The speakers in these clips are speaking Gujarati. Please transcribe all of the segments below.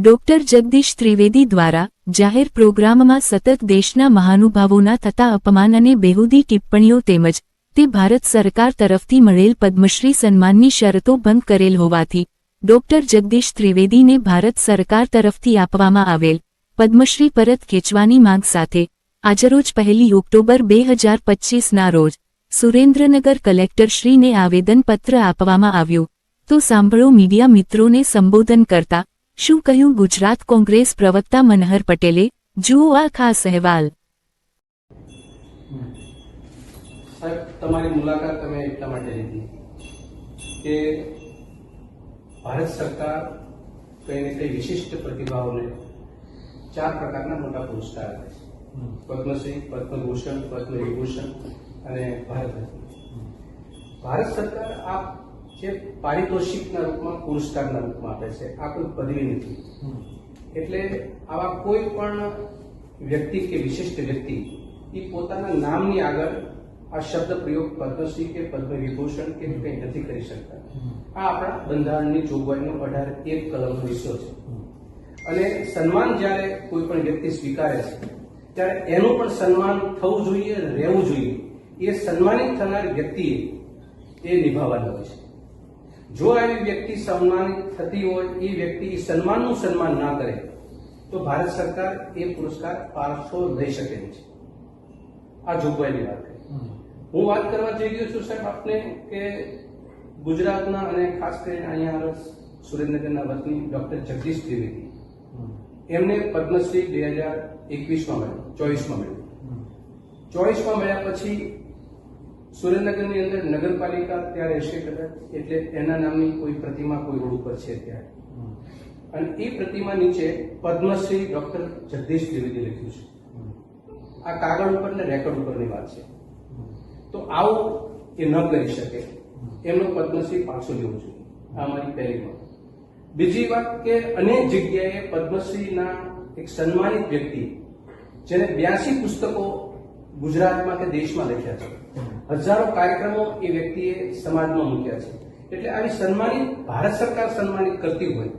ડોક્ટર જગદીશ ત્રિવેદી દ્વારા જાહેર પ્રોગ્રામમાં સતત દેશના મહાનુભાવોના થતા અપમાન અને બેહુદી ટિપ્પણીઓ તેમજ તે ભારત સરકાર તરફથી મળેલ પદ્મશ્રી સન્માનની શરતો ભંગ કરેલ હોવાથી ડોક્ટર જગદીશ ત્રિવેદીને ભારત સરકાર તરફથી આપવામાં આવેલ પદ્મશ્રી પરત ખેંચવાની માંગ સાથે આજરોજ પહેલી ઓક્ટોબર બે હજાર પચ્ચીસના રોજ સુરેન્દ્રનગર કલેક્ટરશ્રીને આવેદનપત્ર આપવામાં આવ્યું. તો સાંભળો મીડિયા મિત્રોને સંબોધન કરતા શું કહ્યું ગુજરાત કોંગ્રેસ પ્રવક્તા મનહર પટેલે? જુઓ આ ખાસ અહેવાલ. સાહેબ તમારી મુલાકાત તમે એટલા માટે લીધી કે ભારત સરકાર કઈ ને કઈ વિશિષ્ટ પ્રતિભાઓને ચાર પ્રકારના મોટા પુરસ્કાર આપે છે. પદ્મશ્રી પદ્મભૂષણ પદ્મ વિભૂષણ અને ભારત ભારત સરકાર આ જે પારિતોષિકના રૂપમાં, પુરસ્કારના રૂપમાં આપે છે. આ કોઈ પદવી નથી. એટલે આવા કોઈ પણ વ્યક્તિ કે વિશિષ્ટ વ્યક્તિ એ પોતાના નામની આગળ આ શબ્દ પ્રયોગ પદ્મશ્રી કે પદ્મ વિભૂષણ કે કંઈ નથી કરી શકતા. આ આપણા બંધારણની જોગવાઈનો અઢાર એક કલમનો હિસ્સો છે. અને સન્માન જ્યારે કોઈ પણ વ્યક્તિ સ્વીકારે છે, ત્યારે એનું પણ સન્માન થવું જોઈએ, રહેવું જોઈએ. એ સન્માનિત થનાર વ્યક્તિએ એ નિભાવવાનું હોય છે. જો આવી વ્યક્તિ સન્માનિત થતી હોય એ વ્યક્તિ સન્માનનું સન્માન ના કરે તો ભારત સરકાર એ પુરસ્કાર પાછો લઈ શકે છે. આ જોગવાઈની વાત કરી. હું વાત કરવા જઈ રહ્યો છું સાહેબ આપને કે ગુજરાતના અને ખાસ કરીને અહીંયા સુરેન્દ્રનગરના વતની ડોક્ટર જગદીશ ત્રિવેદી. એમને પદ્મશ્રી બે હજાર એકવીસમાં મળ્યું ચોવીસમાં મળ્યું. ચોવીસમાં મળ્યા પછી સુરેન્દ્રનગરની અંદર નગરપાલિકા ત્યારે હશે કદાચ, એટલે એના નામની કોઈ પ્રતિમા કોઈ રોડ ઉપર છે ત્યારે અને એ પ્રતિમા નીચે પદ્મશ્રી ડોક્ટર જગદીશ ત્રિવેદી લખ્યું છે. આ કાગળ ઉપર ને રેકોર્ડ ઉપરની વાત છે. તો આવું એ ન કરી શકે. એમનો પદ્મશ્રી પાછો લેવો જોઈએ. આ મારી પહેલી વાત. બીજી વાત કે અનેક જગ્યાએ પદ્મશ્રીના એક સન્માનિત વ્યક્તિ, જેને બ્યાસી પુસ્તકો ગુજરાતમાં કે દેશમાં લખ્યા છે. હજારો કાર્યક્રમો એ વ્યક્તિએ સમાજમાં મૂક્યા છે. એટલે આવી સન્માનિત, ભારત સરકાર સન્માનિત કરતી હોય,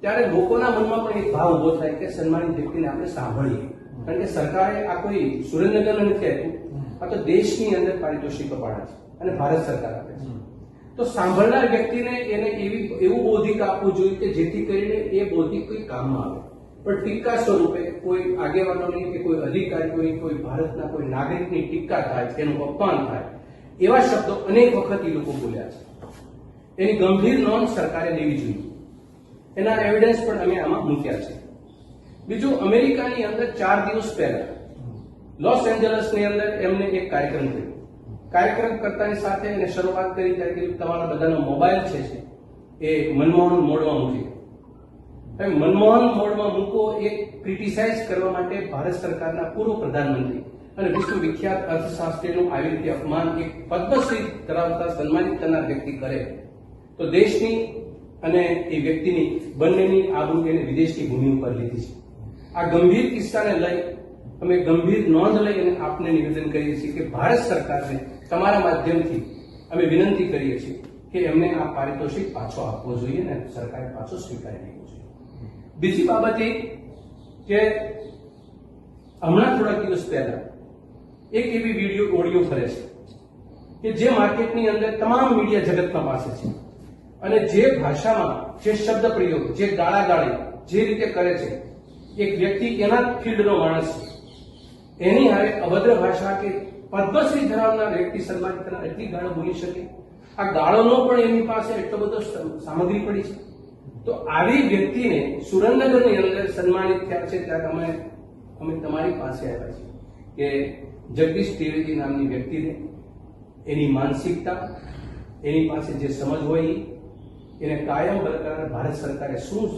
ત્યારે લોકોના મનમાં પણ એક ભાવ ઊભો થાય કે સન્માનિત વ્યક્તિને આપણે સાંભળીએ. કારણ કે સરકારે આ કોઈ સુરેન્દ્રનગર નથી આપ્યું, આ તો દેશની અંદર પારિતોષિકો પાડે છે અને ભારત સરકાર આપે છે. તો સાંભળનાર વ્યક્તિને એને એવી, એવું બૌદ્ધિક આપવું જોઈએ કે જેથી કરીને એ બૌદ્ધિક કોઈ કામમાં આવે. પણ ટીકા સ્વરૂપે કોઈ આગેવાનોની કે કોઈ અધિકારીઓની કોઈ ભારતના કોઈ નાગરિકની ટીકા થાય, તેનું અપમાન થાય, એવા શબ્દો અનેક વખત એ લોકો બોલ્યા છે. એની ગંભીર નોંધ સરકારે લેવી જોઈએ. એના એવિડન્સ પણ અમે આમાં મૂક્યા છે. બીજું, અમેરિકાની અંદર ચાર દિવસ પહેલા લોસ એન્જલસની અંદર એમને એક કાર્યક્રમ કર્યો કાર્યક્રમ કરતાની સાથે એને શરૂઆત કરી, ત્યારે તમારા બધાનો મોબાઈલ છે એ મનમોહન મોડમાં મૂકી હવે મનમોહન મોડમાં મૂકો, એ ક્રિટિસાઇઝ કરવા માટે ભારત સરકારના પૂર્વ પ્રધાનમંત્રી અને વિશ્વ વિખ્યાત અર્થશાસ્ત્રીનું આવી રીતે અપમાન એક પદ્મશ્રી ધરાવતા સન્માનિત કરનાર વ્યક્તિ કરે. તો દેશની અને એ વ્યક્તિની બંનેની આબરૂ એને વિદેશની ભૂમિ ઉપર લીધી છે. આ ગંભીર કિસ્સાને લઈ, અમે ગંભીર નોંધ લઈ અને આપને નિવેદન કરીએ છીએ કે ભારત સરકારને તમારા માધ્યમથી અમે વિનંતી કરીએ છીએ કે એમને આ પારિતોષિક પાછો આપવો જોઈએ અને સરકારે પાછો સ્વીકારી લેવો જોઈએ. બીજી બાબત એ કે હમણાં થોડાક દિવસ પહેલા એક એવી વીડિયો, ઓડિયો ફરે છે કે જે માર્કેટની અંદર તમામ મીડિયા જગતના પાસે છે. અને જે ભાષામાં જે શબ્દ પ્રયોગ, જે ગાળાગાળી જે રીતે કરે છે, એક વ્યક્તિ એના ફિલ્ડનો માણસ છે. એની હારે અભદ્ર ભાષા કે પદ્મશ્રી ધરાવનાર વ્યક્તિ સન્માનિત એટલી ગાળો બોલી શકે? આ ગાળોનો પણ એની પાસે એટલો બધો સમ- સામગ્રી પડી છે. તો આવી વ્યક્તિને સુરેન્દ્રનગરની અંદર સન્માનિત થયા છે, ત્યાં અમે અમે તમારી પાસે આવ્યા છીએ કે જગદીશ ત્રિવેદી નામની વ્યક્તિને એની માનસિકતા, એની પાસે જે સમજ હોય એને કાયમ બરકરાર ભારત સરકારે શું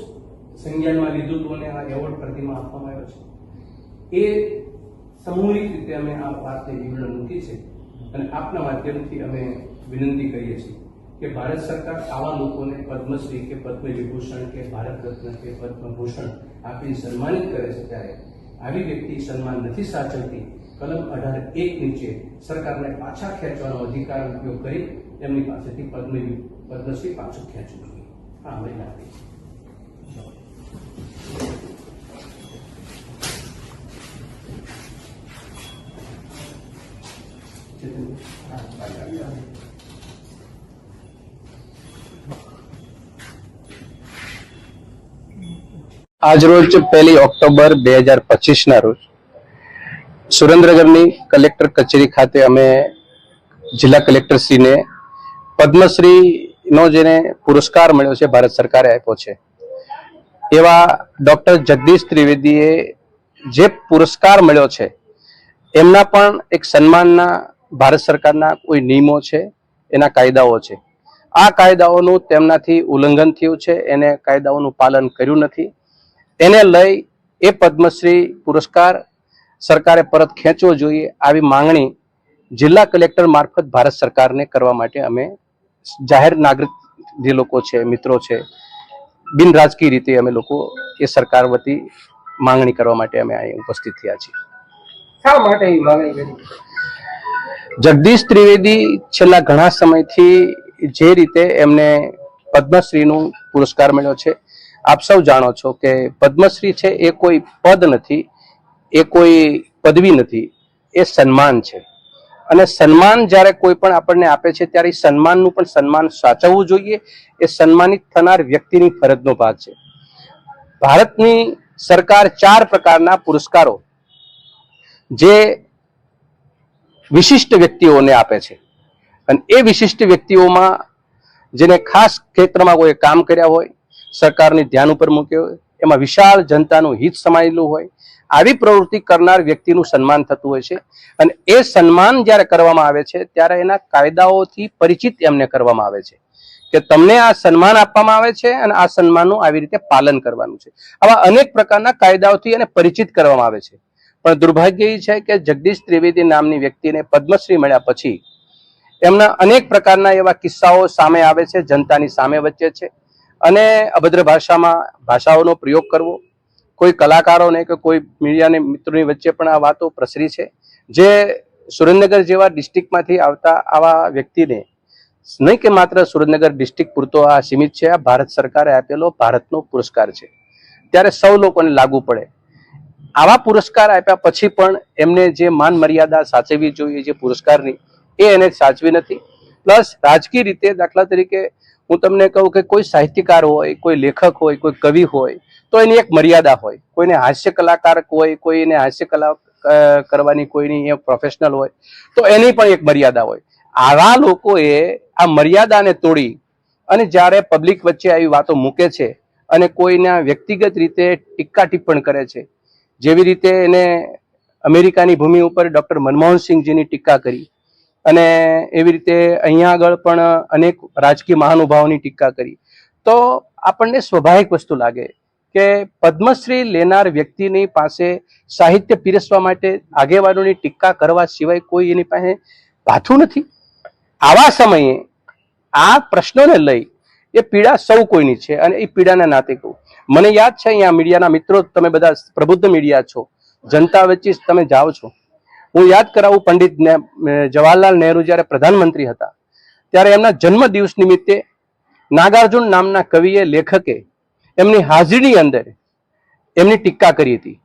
સંજ્ઞાનમાં લીધું હતું અને આ એવોર્ડ પ્રતિમા આપવામાં આવ્યો છે, એ સમૂહિક રીતે અમે આ વાતને વિવરણ મૂકી છે અને આપના માધ્યમથી અમે વિનંતી કરીએ છીએ. કે ભારત સરકાર આવા લોકોને પદ્મશ્રી કે પદ્મ વિભૂષણ કે ભારત રત્ન કે પદ્મભૂષણ આપી સન્માનિત કરે છે ત્યારે આવી વ્યક્તિ સન્માન નથી સાચવતી. કલમ અઢાર એક નીચે સરકારને પાછા ખેંચવાનો અધિકાર ઉપયોગ કરી તેમની પાસેથી પદ્મ પદ્મશ્રી પાછું ખેંચવું જોઈએ આ અમારી લાગણી છે. Thank. આજરોજ પહેલી ઓક્ટોબર બે હજાર પચીસના રોજ સુરેન્દ્રનગરની કલેક્ટર કચેરી ખાતે અમે જિલ્લા કલેક્ટરશ્રીને પદ્મશ્રીનો જેને પુરસ્કાર મળ્યો છે, ભારત સરકારે આપ્યો છે, એવા ડોક્ટર જગદીશ ત્રિવેદીએ જે પુરસ્કાર મળ્યો છે, એમના પણ એક સન્માનના ભારત સરકારના કોઈ નિયમો છે, એના કાયદાઓ છે. આ કાયદાઓનું તેમનાથી ઉલ્લંઘન થયું છે, એને કાયદાઓનું પાલન કર્યું નથી. એને લઈ એ પદ્મશ્રી પુરસ્કાર સરકારે પરત ખેંચવો જોઈએ આવી માંગણી જિલ્લા કલેક્ટર મારફત ભારત સરકારને કરવા માટે અમે જાહેર નાગરિક જે લોકો છે મિત્રો છે બિન રાજકીય રીતે અમે લોકો એ સરકાર વતી માંગણી કરવા માટે અમે અહીં ઉપસ્થિત થયા છીએ. શા માટે જગદીશ ત્રિવેદી છેલ્લા ઘણા સમયથી જે રીતે એમને પદ્મશ્રીનું પુરસ્કાર મળ્યો છે આપ સૌ જાણો છો કે પદ્મશ્રી છે એ કોઈ પદ નથી, એ કોઈ પદવી નથી, એ સન્માન છે. અને સન્માન જ્યારે કોઈ પણ આપણને આપે છે ત્યારે સન્માનનું પણ સન્માન સાચવવું જોઈએ, એ સન્માનિત થનાર વ્યક્તિની ફરજનો ભાગ છે. ભારતની સરકાર ચાર પ્રકારના પુરસ્કારો જે વિશિષ્ટ વ્યક્તિઓને આપે છે. અને એ વિશિષ્ટ વ્યક્તિઓમાં જેને ખાસ ક્ષેત્રમાં કોઈ કામ કર્યા હોય સરકારની ધ્યાન ઉપર મૂક્યો હોય, એમાં વિશાળ જનતાનું હિત સમાયેલું હોય, આવી પ્રવૃત્તિ કરનાર વ્યક્તિનું સન્માન થતું હોય છે. અને એ સન્માન જ્યારે કરવામાં આવે છે, ત્યારે એના કાયદાઓથી પરિચિત એમને કરવામાં આવે છે કે તમને આ સન્માન આપવામાં આવે છે અને આ સન્માનનું આવી રીતે પાલન કરવાનું છે. આવા અનેક પ્રકારના કાયદાઓથી એને પરિચિત કરવામાં આવે છે. પણ દુર્ભાગ્ય એ છે કે જગદીશ ત્રિવેદી નામની વ્યક્તિને પદ્મશ્રી મળ્યા પછી, એમના અનેક પ્રકારના એવા કિસ્સાઓ સામે આવે છે, જનતાની સામે વચ્ચે છે. અને અભદ્ર ભાષામાં ભાષાઓનો પ્રયોગ કરવો, કોઈ કલાકારોને કે કોઈ મીડિયાને મિત્રોની વચ્ચે પણ આ વાતો પ્રસરી છે, જે સુરેન્દ્રનગર જેવા ડિસ્ટ્રિક્ટમાંથી આવતા આવા વ્યક્તિને નહીં કે માત્ર સુરેન્દ્રનગર ડિસ્ટ્રિક્ટ પૂરતો આ સીમિત છે, આ ભારત સરકારે આપેલો ભારતનો પુરસ્કાર છે. ત્યારે સૌ લોકોને લાગુ પડે. આવા પુરસ્કાર આપ્યા પછી પણ એમને જે માન મર્યાદા સાચવવી જોઈએ, જે પુરસ્કારની, એ એને સાચવી નથી. પ્લસ રાજકીય રીતે દાખલા તરીકે હું તમને કહું કે કોઈ સાહિત્યકાર હોય, કોઈ લેખક હોય, કોઈ કવિ હોય, તો એની એક મર્યાદા હોય. કોઈને હાસ્ય કલાકાર હોય, કોઈને હાસ્ય કલા કરવાની કોઈની પ્રોફેશનલ હોય, તો એની પણ એક મર્યાદા હોય. આવા લોકોએ આ મર્યાદાને તોડી અને જ્યારે પબ્લિક વચ્ચે આવી વાતો મૂકે છે અને કોઈના વ્યક્તિગત રીતે ટીકા ટિપ્પણ કરે છે, જેવી રીતે એને અમેરિકાની ભૂમિ ઉપર ડોક્ટર મનમોહનસિંહજીની ટીકા કરી અને એવી રીતે અહીંયા આગળ પણ અનેક રાજકીય મહાનુભાવોની ટીકા કરી. તો આપણને સ્વાભાવિક વસ્તુ લાગે કે પદ્મશ્રી લેનાર વ્યક્તિની પાસે સાહિત્ય પીરસવા માટે આગેવાનોની ટીકા કરવા સિવાય કોઈ એની પાસે ભાથું નથી. આવા સમયે આ પ્રશ્નોને લઈ એ પીડા સૌ કોઈની છે અને એ પીડાના નાતે કહું. મને યાદ છે અહીંયા મીડિયાના મિત્રો, તમે બધા પ્રબુદ્ધ મીડિયા છો. જનતા વચ્ચે તમે જાઓ છો. હું યાદ કરાવું પંડિત જવાહરલાલ નહેરુ જ્યારે પ્રધાનમંત્રી હતા, ત્યારે એમના જન્મ નિમિત્તે નાગાર્જુન નામના કવિએ લેખકે એમની હાજરીની અંદર એમની ટીકા કરી હતી.